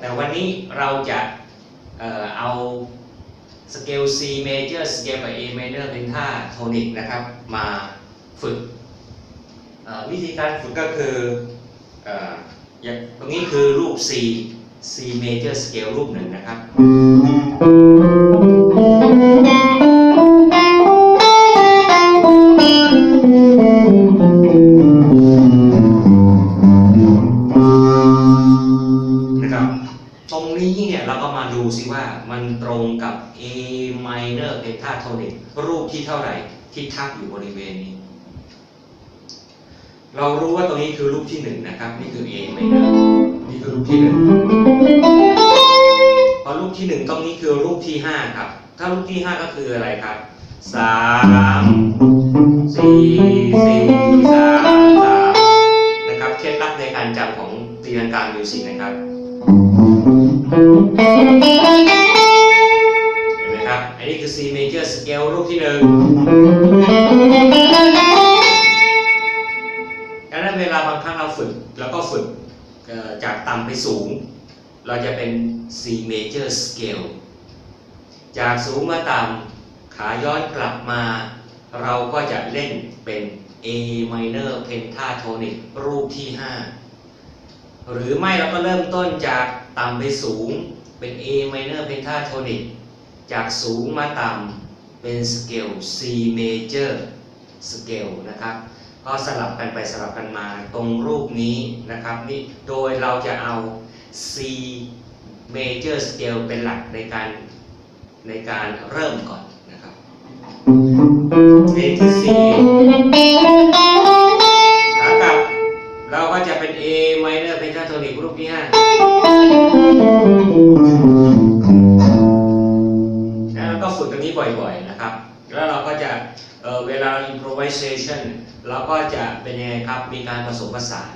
แต่วันนี้เราจะเอาสเกล C major สเกลกับ A minor เป็นท่าโทนิกนะครับ มาฝึกวิธีการฝึกก็คืออย่างตรงนี้คือรูป C C major scale รูปหนึ่งนะครับ ตรงนี้เนี่ยเราก็มาดูสิว่ามันตรงกับ A minor pentatonic รูปที่เท่าไหร่ที่ทับอยู่บริเวณนี้ เรารู้ว่าตรงนี้คือรูปที่หนึ่งนะครับ นี่คือ A minor นี่คือรูปที่หนึ่งพอรูปที่หนึ่งตรงนี้คือรูปที่ห้าครับ ถ้ารูปที่ห้าก็คืออะไรครับสามสี่สี่สามสามนะครับเคล็ดลับในการจำของตีลังกามิวสิกนะครับ เห็นไหมครับ อันนี้คือ C major scale รูปที่หนึ่งดังนั้นเวลาบางครั้งเราฝึก แล้วก็ฝึกจากต่ำไปสูง เราจะเป็น C major scale จากสูงมาต่ำขาย้อนกลับมา เราก็จะเล่นเป็น A minor pentatonic รูปที่ 5 หรือไม่เราก็เริ่มต้นจากต่ำไปสูงเป็น A minor pentatonic จากสูงมาต่ำเป็นสเกล C major สเกลนะครับ ก็สลับกันไปสลับกันมาตรงรูปนี้นะครับนี่โดยเราจะเอา C major scale เป็นหลักในการในการเริ่มก่อนนะครับเพลงที่ 4 โทนิกรูปที่5แล้วก็ฝึกตรงนี้บ่อยๆนะครับ แล้วเราก็จะเเวลาเรา improvisation เราก็จะเป็นยังไงครับ มีการผสมผสาน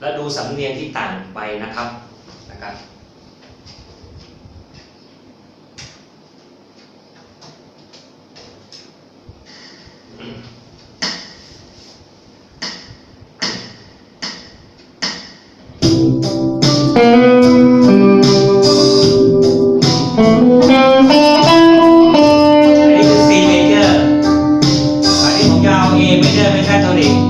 และดูสำเนียงที่ต่างไปนะครับนะครับ Anthony.